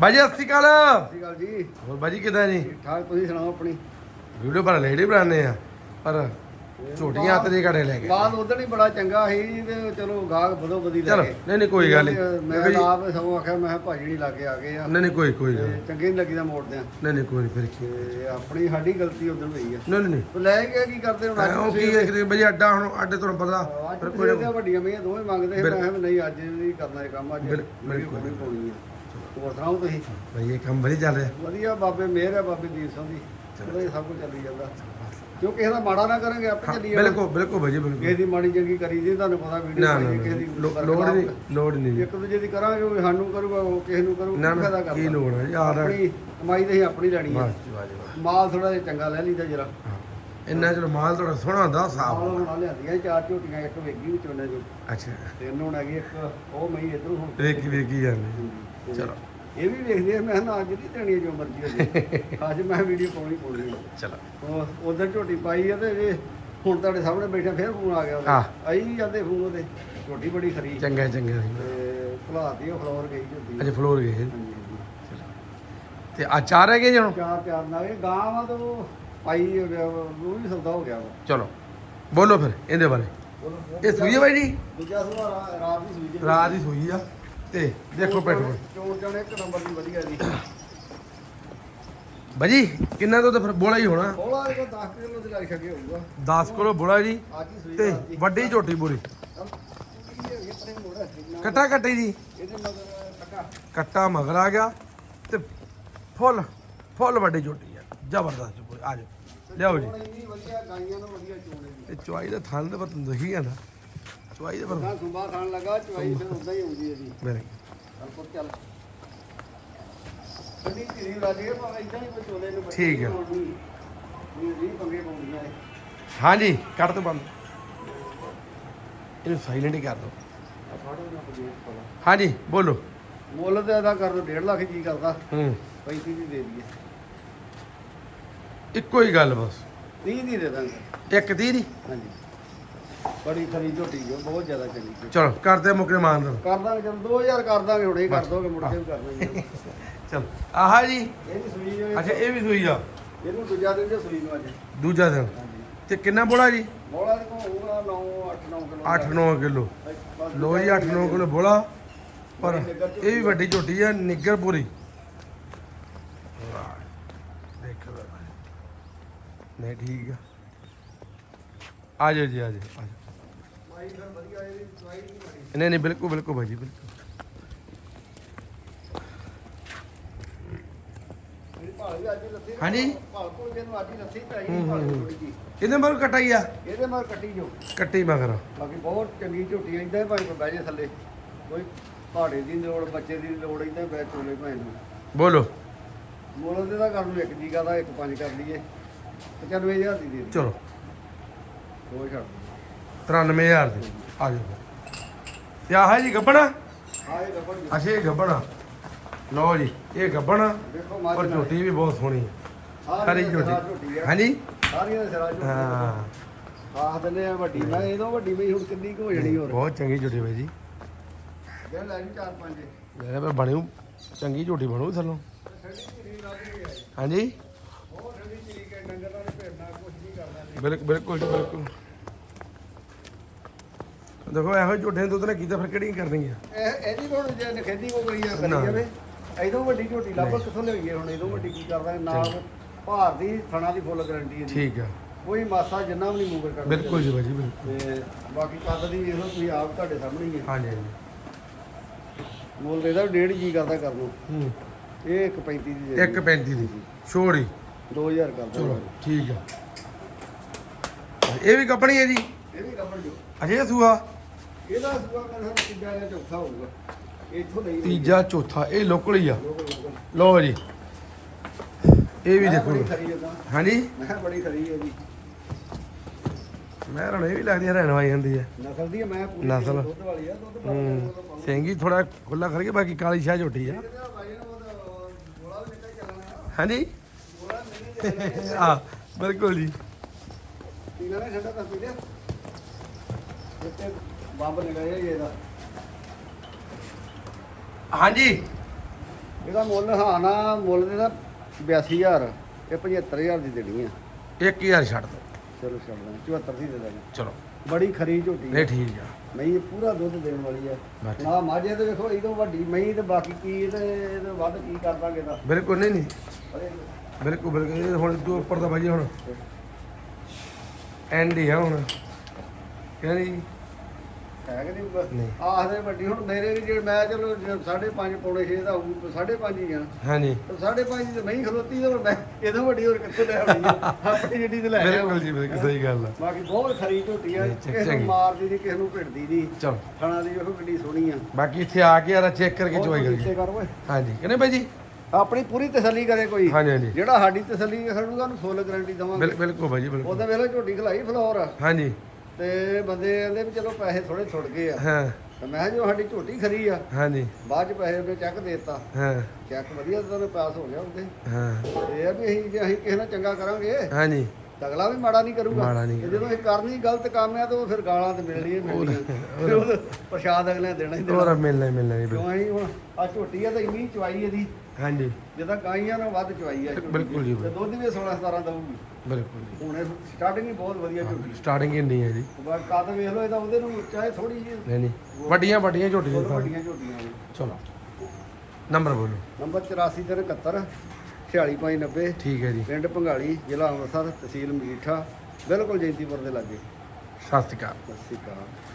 ਬਾਜੀ ਸਤਿ ਸ਼੍ਰੀ ਅਕਾਲ। ਸਤਿ ਸ਼੍ਰੀ ਅਕਾਲ ਜੀ। ਹੋਰ ਬਾਜੀ ਕਿਦਾਂ ਜੀ? ਠੀਕ ਠਾਕ ਤੁਸੀਂ ਸੁਣਾਓ ਆਪਣੀ? ਵੀਡੀਓ ਪਰ ਲੇਡੀ ਬਣਾਉਂਦੇ ਆ ਪਰ ਝੋਟੀਆਂ ਹੱਥ ਦੇ ਘੜੇ ਲੈ ਗਏ ਬਾਦ ਉਧਰ ਹੀ ਬੜਾ ਚੰਗਾ ਸੀ ਤੇ ਚਲੋ ਗਾਹਕ ਵਧੋ ਵਧੀ ਚਲੋ, ਲੱਗੇ ਨਹੀਂ, ਨਹੀਂ, ਕੋਈ ਗੱਲ ਨਹੀਂ। ਮੈਂ ਤਾਂ ਆਪ ਸਗੋਂ ਆਖਿਆ ਮੈਂ ਕਿਹਾ ਭਾਜੀ ਨਹੀਂ ਲਾਗੇ ਆ ਗਏ ਆ। ਨਹੀਂ ਨਹੀਂ ਕੋਈ ਕੋਈ ਗੱਲ ਤੇ। ਚੰਗੇ ਨਹੀਂ ਲੱਗੀ ਦਾ ਮੋੜਦੇ ਆ ਨਹੀਂ ਨਹੀਂ ਕੋਈ ਨਹੀਂ ਫਿਰ ਕੀ ਤੇ ਆਪਣੀ ਸਾਡੀ ਗਲਤੀ ਉਧਰ ਹੋਈ ਆ। ਨਹੀਂ ਨਹੀਂ ਨਹੀਂ। ਲੈ ਕੇ ਕੀ ਕਰਦੇ ਹੁਣ ਉਹ ਕੀ ਹੈ ਕਿ ਬਾਜੀ ਅੱਡਾ ਹੁਣ ਅੱਡੇ ਤੁਹਾਨੂੰ ਪਤਾ। ਫਿਰ ਕੋਈ ਕੋਈ ਵੱਡੀਆਂ ਮੀਆਂ ਦੋਵੇਂ ਮੰਗਦੇ ਸੀ ਮੈਂ ਕਿਹਾ ਵੀ ਨਹੀਂ ਅੱਜ ਨਹੀਂ ਕਰਨਾ ਇਹ ਕੰਮ ਅੱਜ ਬਿਲ- ਵੀਡੀਓ ਬਿਲਕੁਲ। ਪਾਉਣੀ ਪਾਉਣੀ ਆ। ਤੁਸੀਂ? ਭਾਈ ਇਹ ਕੰਮ ਵਧੀਆ ਚੱਲ ਰਿਹਾ। ਵਧੀਆ ਬਾਬੇ ਮਿਹਰ ਹੈ ਬਾਬੇ ਦੀਪ ਸਿੰਘ ਦੀ। ਹੀ ਸਭ ਕੁਝ ਚੱਲੀ ਜਾਂਦਾ। ਕਿਉਂ ਕਿਸੇ ਦਾ ਮਾੜਾ ਨਾ ਕਰਾਂਗੇ ਆਪੇ ਚੱਲੀ ਜਾਣਾ ਬਿਲਕੁਲ ਬਿਲਕੁਲ ਭਾਜੀ ਕਿਸੇ ਬਿਲਕੁਲ। ਦੀ ਮਾੜੀ ਚੰਗੀ ਕਰੀ ਦੀ ਤੁਹਾਨੂੰ ਪਤਾ ਵੀਡੀਓ ਕਿਸੇ ਦੀ ਲੋੜ ਨਹੀਂ ਲੋੜ ਨਹੀਂ ਜੀ। ਇੱਕ ਦੂਜੇ ਦੀ ਕਰਾਂਗੇ ਉਹ ਸਾਨੂੰ ਕਰੂਗਾ ਉਹ ਕਿਸੇ ਨੂੰ ਕਰੂਗਾ ਨਾ ਕੀ ਫਾਇਦਾ ਨਾ ਕਰਦਾ। ਕੀ ਲੋੜ ਹੈ ਯਾਰ ਆਪਣੀ ਕਮਾਈ ਤੇ ਹੀ ਆਪਣੀ ਲੈਣੀ ਹੈ ਜੀ ਜੀ ਮਾਲ ਥੋੜਾ ਜਿਹਾ ਚੰਗਾ ਲੈ ਲਈਦਾ ਜਰਾ। ਇੰਨਾ ਚਲੋ ਮਾਲ ਤੁਹਾਡਾ ਸੋਹਣਾ ਹੁੰਦਾ ਸਾਫ਼। ਮਾਲ ਹੁਣ ਲਿਆਂਦੀਆਂ ਚਾਰ ਝੋਟੀਆਂ ਇੱਕ ਵੇਗੀ ਵਿੱਚ ਉਹਨਾਂ ਜੋ ਅੱਛਾ। ਤਿੰਨ ਹੁਣ ਹੈਗੀ ਇੱਕ ਉਹ ਮਈ ਇਧਰੋਂ ਹੁਣ। ਵੇਖੀ ਵੇਖੀ ਜਾਂਦੇ। ਚਲੋ। ਇਹ ਵੀ ਵੇਖਦੇ ਆ ਮੈਂ ਨਾ ਅੱਜ ਨਹੀਂ ਦੇਣੀ ਜੋ ਮਰਜ਼ੀ ਹੋ ਜੇ ਅੱਜ ਮੈਂ ਵੀਡੀਓ ਪਾਉਣੀ ਪਾਉਣੀ ਚਲੋ। ਉਹ ਉਧਰ ਝੋਟੀ ਪਾਈ ਆ ਤੇ ਇਹ ਹੁਣ ਤੁਹਾਡੇ ਸਾਹਮਣੇ ਬੈਠਾ ਫਿਰ ਫੋਨ ਆ ਗਿਆ ਆਈ ਜਾਂਦੇ ਫੋਨ ਉਹਦੇ। ਝੋਟੀ ਬੜੀ ਖਰੀ। ਚੰਗਾ ਚੰਗਾ। ਤੇ ਭੁਲਾਤੀ ਉਹ ਫਲੋਰ ਗਈ ਝੋਟੀ। ਅੱਜ ਫਲੋਰ ਹਾਂਜੀ। ਤੇ ਆ ਚਾਰ ਹੈਗੇ ਜੀ ਹੁਣ? ਚਾਰ ਚਾਰ ਨਾਲ। ਇਹ ਗਾਂ ਵਾ ਤਾਂ ਪਾਈ ਹੋ ਗਿਆ ਉਹ ਵੀ ਸੌਦਾ ਹੋ ਗਿਆ ਚਲੋ। ਬੋਲੋ ਫਿਰ ਇਹਦੇ ਬਾਰੇ। ਇਹ ਸੂਈ ਹੈ ਬਾਈ ਜੀ? ਦੂਜਾ ਸੁਭਾ ਰਾਤ ਦੀ ਸੂਈ ਜੀ ਰਾਤ ਹੀ ਸੂਈ ਆ। ਤੇ ਦੇਖੋ ਪੈਟਰੋਲ ਚੋਰ ਜਾਣੇ ਇੱਕ ਨੰਬਰ ਦੀ ਵਧੀਆ ਜੀ। ਬਾਜੀ ਕਿੰਨਾ ਤੋਂ ਤਾਂ ਫਿਰ ਬੋਲਾ ਹੀ ਹੋਣਾ? ਬੋਲਾ ਇਹ 10 ਕਿਲੋ ਦੀ ਲੱਗ ਛੱਗੇ ਹੋਊਗਾ। 10 ਕਿਲੋ ਬੋਲਾ ਜੀ। ਅੱਜ ਹੀ ਸੂਈ ਤੇ ਦੀ ਵੱਡੀ ਝੋਟੀ ਬੁਰੀ ਇਹ ਆਪਣੇ ਮੋੜਾ ਕੱਟਾ ਕੱਟੀ ਜੀ। ਇਹਦੇ ਮਗਰ ਟੱਕਾ ਕੱਟਾ ਮਗਰ ਆ ਗਿਆ ਤੇ ਫੁੱਲ ਫੁੱਲ ਵੱਡੀ ਝੋਟੀ ਆ। ਜ਼ਬਰਦਸਤ ਪੂਰੀ। ਆ ਜਾਓ। ਲਿਆਓ ਜੀ। ਚੋਣ ਇੰਨੀ ਵਧੀਆ ਗਾਈਆਂ ਨੂੰ ਵਧੀਆ ਚੋਣੇ ਦੀ ਤੇ ਚੁਆਈ ਦਾ ਥਣ ਤੇ ਪਤਨ ਦਹੀ ਆ ਨਾ। ਚੁਆਈ ਦੇ ਪਰ ਨਾ ਸੁੰਬਾ ਖਾਣ ਲੱਗਾ ਚਵਾਈ ਫਿਰ ਉਦਾਂ ਹੀ ਆਉਂਦੀ ਹੈ ਜੀ ਮੇਰੇ। ਚੱਲ ਪੁੱਤ ਚੱਲ। ਕੰਨੀ ਧੀਰੀ ਲੱਗੇ ਪਰ ਇਦਾਂ ਹੀ ਕੋਈ ਚੋਲੇ ਨੂੰ ਠੀਕ ਹੈ। ਇਹ ਵੀ ਪੰਗੇ ਪਾਉਂਦੀਆਂ ਨੇ ਹਾਂਜੀ ਕੱਟ ਤੋਂ ਬੰਦ। ਇਹਨੂੰ ਸਾਇਲੈਂਟ ਹੀ ਕਰ ਦਿਓ ਹਾਂਜੀ ਬੋਲੋ। ਮੁੱਲ ਤੇ ਇਹਦਾ ਕਰ ਦੋ 1.5 ਲੱਖ ਜੀ ਕਰਦਾ। ਹੂੰ। 35 ਦੀ ਦੇ ਦਈਏ। ਇੱਕੋ ਹੀ ਗੱਲ ਬਸ। 30 ਦੀ ਦੇ ਦਾਂਗੇ। ਇੱਕ ਤੀਹ ਦੀ? ਹਾਂਜੀ। ਬੜੀ ਖਰੀ ਝੋਟੀ ਜੋ ਬਹੁਤ ਜ਼ਿਆਦਾ ਝੋਟੀ। ਚਲੋ ਕਰਦੇ ਮੁਕਰੇ ਮਾਨ ਦੋ ਕਰ ਦਾਂਗੇ ਚਲ 2000 ਕਰ ਦਾਂਗੇ ਹੁਣੇ ਹੀ ਕਰ ਦੋਗੇ ਮੁੜ ਕੇ ਵੀ ਕਰ ਦਾਂਗੇ। ਚਲ ਆਹਾ ਜੀ। ਇਹ ਵੀ ਸੂਈ ਜੋ ਅੱਛਾ ਇਹ ਵੀ ਸੂਈ ਆ। ਇਹਨੂੰ ਦੂਜਾ ਦਿਨ ਜੇ ਸੂਈ ਨੂੰ ਅੱਜ। ਦੂਜਾ ਦਿਨ। ਤੇ ਕਿੰਨਾ ਬੋਲਾ ਜੀ? ਬੋਲਾ ਦੇ ਕੋਲ ਹੋਊਗਾ 9 8 9 ਕਿਲੋ 8-9 ਕਿਲੋ। ਲੋ ਜੀ 8-9 ਕਿਲੋ ਬੋਲਾ। ਪਰ ਇਹ ਵੀ ਵੱਡੀ ਝੋਟੀ ਆ ਨਿੱਗਰ ਪੂਰੀ ਵਾਹ, ਦੇਖੋ। ਨਹੀਂ ਠੀਕ ਆ। ਆ ਜਾਓ ਜੀ ਆ ਜਾਓ ਆ ਜਾਓ ਮਾਈ ਫਿਰ ਵਧੀਆ ਇਹ ਦਵਾਈ ਨਹੀਂ ਨਹੀਂ ਨਹੀਂ ਬਿਲਕੁਲ ਬਿਲਕੁਲ ਭਾਜੀ ਬਿਲਕੁਲ। ਮੇਰੀ ਭਾਲ ਵੀ ਅੱਜ ਹੀ। ਲੱਥੀ ਹਾਂਜੀ? ਭਾਲ ਕੋਲ ਜਿਹਨੂੰ ਅੱਜ ਹੀ ਲੱਥੀ ਭਾਲ ਥੋੜੀ ਜੀ ਇਹਦੇ ਮਰ ਕਟਾਈ ਆ? ਇਹਦੇ ਮਰ ਕੱਟੀ ਜੋ ਕੱਟੀ ਮਗਰ। ਬਾਕੀ ਬਹੁਤ ਚੰਗੀ ਝੋਟੀ ਇਦਾਂ ਭਾਵੇਂ ਕੋਈ ਬਹਿ ਜੇ ਥੱਲੇ ਕੋਈ ਪਹਾੜੇ ਦੀ ਨੀ ਲੋੜ ਬੱਚੇ ਦੀ ਨੀ ਲੋੜ ਇਦਾਂ ਬੈ ਚੋਲੇ ਭਾਵੇਂ ਨੂੰ ਬੋਲੋ। ਮੁੱਲ ਦੇ ਦਾ ਕਰ ਲੂ ਇੱਕ ਜੀਗਾ ਦਾ ਇੱਕ ਪੰਜ ਕਰ ਲਈਏ। 95000 ਦੀ ਦੇ ਦੇ ਚਲੋ। ਦੋ ਛੱਡ 93000 ਦੀ। ਆ ਜਾਓ ਤੇ ਆਹ ਹੈ ਜੀ ਗੱਬਣਾ? ਅੱਛਾ ਇਹ ਗੱਬਣਾ। ਲਓ ਜੀ ਇਹ ਗੱਬਣਾ। ਦੇਖੋ ਪਰ। ਝੋਟੀ ਵੀ ਬਹੁਤ ਸੋਹਣੀ ਹੈ। ਸਿਰਾਂ ਝੋਟੀ। ਹਾਂਜੀ? ਸਾਰੀਆਂ ਦੇ ਸਿਰਾਂ ਝੋਟੀ ਹਾਂ। ਆਖ ਦਿੰਦੇ ਆ ਵੱਡੀ। ਮੈਂ ਇਹਦੋਂ ਵੱਡੀ ਬਈ ਹੁਣ ਕਿੰਨੀ ਕੁ ਹੋ ਜਣੀ ਹੋਰ? ਬਹੁਤ ਚੰਗੀ ਝੋਟੀ ਬਾਈ ਜੀ। ਲੈ ਜੀ ਚਾਰ ਪੰਜ। ਮੇਰੇ ਪੇ ਬਣਿਓ। ਚੰਗੀ ਝੋਟੀ ਬਣੂ ਥੱਲੋਂ। ਹਾਂਜੀ? ਬਹੁਤ ਠੰਡੀ ਧੀਰੀ ਕੇ ਡੰਗਰ ਨਾਲ ਭੇੜਨਾ ਕੁਝ ਨਹੀਂ ਕਰਦਾ ਨਹੀਂ ਬਿਲਕੁਲ ਬਿਲਕੁਲ ਜੀ ਬਿਲਕੁਲ। ਦੇਖੋ ਇਹੋ ਜਿਹੇ ਝੋਟੇ ਦੁੱਧ ਨੇ ਕੀਤਾ ਫਿਰ ਕਿਹੜੀਆਂ ਕਰਨੀਆਂ? ਇਹ ਇਹਦੀ ਹੁਣ ਜੇ ਨਖੇਦੀ ਕੋ ਕਰੀ ਕਰੀ ਨਾ। ਜਾਵੇ। ਐਦੋਂ ਵੱਡੀ ਝੋਟੀ ਲੱਭ ਕਿੱਥੋਂ ਲਈਏ ਹੁਣ? ਐਦੋਂ ਵੱਡੀ ਕੀ ਕਰਦਾ ਨਾਲ ਭਾਰ ਦੀ ਥਣਾ ਦੀ ਫੁੱਲ ਗਾਰੰਟੀ ਹੈ ਠੀਕ ਆ। ਕੋਈ ਮਾਸਾ ਜਿੰਨਾ ਵੀ ਨਹੀਂ ਮੂਵਰ ਕਰਦਾ। ਬਿਲਕੁਲ ਜੀ ਬਾਈ ਜੀ ਬਿਲਕੁਲ। ਤੇ ਬਾਕੀ ਕੱਦ ਦੀ ਇਹੋ ਤੁਸੀਂ ਆਪ ਤੁਹਾਡੇ ਸਾਹਮਣੇ ਹੀ ਹੈ। ਹਾਂਜੀ ਹਾਂਜੀ। ਮੁੱਲ ਇਹਦਾ ਵੀ ਡੇਢ ਜੀ ਕਰਦਾ ਕਰ ਲਓ। ਹੂੰ। ਇਹ ਇੱਕ 35 ਦੀ ਦੇ ਇੱਕ 35 ਦੀ। ਛੋੜੀ 2000 ਕਰਦਾ ਚਲੋ ਠੀਕ ਆ। ਇਹ ਵੀ ਕੱਪਣੀ ਹੈ ਜੀ? ਇਹ ਵੀ ਕਵਰ ਜੋ ਅਜੇ ਸੂਆ ਇਹਦਾ ਸੁਆ ਕਹਿੰਦਾ ਤੀਜਾ ਜਾਂ ਚੌਥਾ ਹੋਊਗਾ। ਇੱਥੋਂ ਨਹੀਂ ਤੀਜਾ ਚੌਥਾ ਇਹ ਲੋਕਲ ਹੀ ਆ। ਲਓ ਜੀ। ਇਹ ਵੀ ਦੇਖੋ। ਹਾਂਜੀ? ਮੈਂ ਕਿਹਾ ਬੜੀ ਖਰੀ ਹੈ ਜੀ। ਮੈਂ ਰਣ ਇਹ ਵੀ ਲੱਗਦੀ ਹੈ ਰਹਿਣ ਵਾਲੀ ਜਾਂਦੀ ਹੈ ਨਸਲ ਦੀ ਹੈ ਮੈਂ ਪੂਰੀ ਨਸਲ। ਦੁੱਧ ਵਾਲੀ ਆ ਦੁੱਧ ਹੂੰ। ਵਾਲੀ ਸਿੰਗੀ ਥੋੜਾ ਖੁੱਲਾ ਕਰਕੇ ਬਾਕੀ ਕਾਲੀ ਸ਼ਾਹ ਝੋਟੀ ਆ। ਗੋਲਾ ਵੀ ਨਿਕਲ ਚੱਲਣਾ ਹਾਂਜੀ? ਆ ਬਿਲਕੁਲ ਜੀ। ਪੀਣਾ ਨੇ ਠੰਡਾ ਕਰ ਪੀ ਲਿਆ। ਇੱਥੇ ਬੰਬ ਲਗਾਇਆ ਹੀ ਇਹਦਾ। ਹਾਂਜੀ। ਇਹਦਾ ਮੁੱਲ ਹਾਂ ਨਾ ਮੁੱਲ ਦੇ ਦਾ 82000 ਇਹ 75000 ਦੀ ਦੇਣੀ ਆ। 1000 ਛੱਡ ਦੋ ਚਲੋ ਛੱਡ ਦਾਂਗੇ 74 ਦੀ ਦੇ ਦਾਂਗੇ ਚਲੋ। ਬੜੀ ਖਰੀ ਝੋਟੀ ਨਹੀਂ ਠੀਕ ਆ। ਮਈ ਇਹ ਪੂਰਾ ਦੁੱਧ ਦੇਣ ਵਾਲੀ ਆ। ਬਸ। ਨਾ ਮਾਝੇ ਤੇ ਵੇਖੋ ਇਹ ਤੋਂ ਵੱਡੀ ਮਈ ਤੇ ਬਾਕੀ ਕੀ ਤੇ ਇਹਦੇ ਵੱਧ ਕੀ ਕਰ ਦਾਂਗੇ ਤਾਂ। ਬਿਲਕੁਲ ਨਹੀਂ ਨਹੀਂ। ਬਿਲਕੁਲ ਬਿਲਕੁਲ। ਇਹ ਹੁਣ ਤੂੰ ਉੱਪਰ ਦਾ ਭਾਜੀ ਹੁਣ। ਐਂਡ ਹੀ ਆ ਹੁਣ। ਕਹਿੰਦੀ ਹੈ ਕਿ ਨਹੀਂ। ਨਹੀਂ। ਆਖਦੇ ਵੱਡੀ ਹੁਣ ਮੇਰੇ ਵੀ ਜਿਹੜੇ ਮੈਂ ਚਲੋ 5.5 ਪੌਣੇ 6 ਦਾ ਹੋਊ 5.5 ਹੀ ਆ। ਹਾਂਜੀ। ਤੇ 5.5 ਤੇ ਨਹੀਂ ਖਲੋਤੀ ਤੇ ਹੁਣ ਮੈਂ ਇਹਦੋਂ ਵੱਡੀ ਹੋਰ ਕਿੱਥੇ ਲੈ ਆਉਣੀ ਆ? ਆਪਣੀ ਜਿਹੜੀ ਤੇ ਲੈ ਆਇਆ ਬਿਲਕੁਲ ਜੀ ਬਿਲਕੁਲ ਸਹੀ ਗੱਲ ਆ। ਬਾਕੀ ਬਹੁਤ ਖਰੀ ਝੋਟੀ ਆ। ਨਹੀਂ, ਚੰਗੀ- ਕਿਸੇ ਨੂੰ ਚੰਗੀ। ਮਾਰਦੀ ਨਹੀਂ ਕਿਸੇ ਨੂੰ ਭਿੜਦੀ ਨਹੀਂ। ਚਲੋ। ਖਾਣਾ ਦੀ ਵੇਖੋ ਕਿੱਡੀ ਸੋਹਣੀ ਆ। ਬਾਕੀ ਇੱਥੇ ਆ ਕੇ ਯਾਰ ਚੈੱਕ ਕਰਕੇ ਚੁਆਈ ਬਹੁਤ ਕਰੀਏ। ਕਰ ਓਏ? ਹਾਂਜੀ। ਕਹਿੰਦੇ ਭਾਈ ਜੀ? ਆਪਣੀ ਪੂਰੀ ਤਸੱਲੀ ਕਰੇ ਕੋਈ। ਹਾਂਜੀ ਹਾਂਜੀ। ਜਿਹੜਾ ਸਾਡੀ ਤਸੱਲੀ ਕਰੂਗਾ ਉਹਨੂੰ ਫੁੱਲ ਗਾਰੰਟੀ ਦਵਾਂਗੇ। ਬਿਲ- ਬਿਲਕੁਲ ਭਾਈ ਜੀ ਬਿਲਕੁਲ ਉਹਦੇ ਵੇਲੇ ਝੋਟੀ ਖਲਾਈ ਫਲੋਰ। ਹਾਂਜੀ। ਤੇ ਬੰਦੇ ਕਹਿੰਦੇ ਵੀ ਚਲੋ ਪੈਸੇ ਥੋੜੇ ਛੁੱਟ ਗਏ ਆ। ਹਾਂ। ਤੇ ਮੈਂ ਕਿਹਾ ਜੋ ਸਾਡੀ ਝੋਟੀ ਖਰੀ ਆ ਹਾਂਜੀ। ਬਾਅਦ ਚ ਪੈਸੇ ਉਹਨੇ ਚੈੱਕ ਦੇਤਾ। ਹਾਂ। ਚੈੱਕ ਵਧੀਆ ਤਾਂ ਉਹਨੇ ਪਾਸ ਹੋ ਗਿਆ ਉਹਦੇ ਹਾਂ। ਇਹ ਆ ਵੀ ਅਸੀਂ ਜੇ ਅਸੀਂ ਕਿਸੇ ਨਾਲ ਚੰਗਾ ਕਰਾਂਗੇ ਹਾਂਜੀ। ਤਾਂ ਅਗਲਾ ਵੀ ਮਾੜਾ ਨਹੀਂ ਕਰੂਗਾ। ਮਾੜਾ ਨਹੀਂ ਤੇ ਜਦੋਂ ਅਸੀਂ ਕਰਨੀ ਗਲਤ ਕੰਮ ਆ ਤਾਂ ਉਹ ਫਿਰ ਗਾਲਾਂ ਤੇ ਮਿਲਣੀਆਂ ਹੀ ਮਿਲਣੀਆਂ। ਫਿਰ ਉਹ ਪ੍ਰਸ਼ਾਦ ਅਗਲੇ ਦੇਣਾ ਹੀ ਦੇਣਾ। ਹੋਰ ਮਿਲਣਾ ਹੀ ਮਿਲਣਾ ਜੀ ਬਿਲਕੁਲ ਕਿਉਂ ਅਸੀਂ ਹੁਣ? ਆ ਝੋਟੀ ਆ ਤਾਂ ਇੰਨੀ ਚਵਾਈ ਇਹਦੀ। ਹਾਂਜੀ। ਜਿੱਦਾਂ ਗਾਈਆਂ ਨਾਲ ਵੱਧ ਚਵਾਈ ਆ ਝੋਟੀ। ਬਿਲਕੁਲ ਜੀ, ਤੇ ਦੁੱਧ ਵੀ 16 17 ਦਊਗੀ। ਬਿਲਕੁਲ ਜੀ। ਹੁਣ ਸਟਾਰਟਿੰਗ ਹੀ ਬਹੁਤ ਵਧੀਆ ਝੋਟੀ। ਸਟਾਰਟਿੰਗ ਇੰਨੀ ਹੈ ਜੀ। ਬਸ ਕੱਦ ਵੇਖ ਲਓ ਇਹਦਾ ਉਹਦੇ ਨੂੰ ਚਾਹੇ ਥੋੜੀ ਜਿਹੀ। ਨਹੀਂ ਨਹੀਂ। ਵੱਡੀਆਂ ਵੱਡੀਆਂ ਝੋਟੀਆਂ ਬਹੁਤ। ਵੱਡੀਆਂ ਝੋਟੀਆਂ ਨੇ। ਚਲੋ। ਨੰਬਰ ਬੋਲੋ। ਨੰਬਰ 84 ਤੇ 71 46590 ਠੀਕ ਹੈ ਜੀ। ਪਿੰਡ ਭੰਗਾਲੀ ਜ਼ਿਲ੍ਹਾ ਅੰਮ੍ਰਿਤਸਰ ਤਹਿਸੀਲ ਮਜੀਠਾ ਬਿਲਕੁਲ ਜੈਂਤੀਪੁਰ ਦੇ ਲਾਗੇ। ਸਤਿ ਸ਼੍ਰੀ ਅਕਾਲ। ਸਤਿ ਸ਼੍ਰੀ ਅਕਾਲ।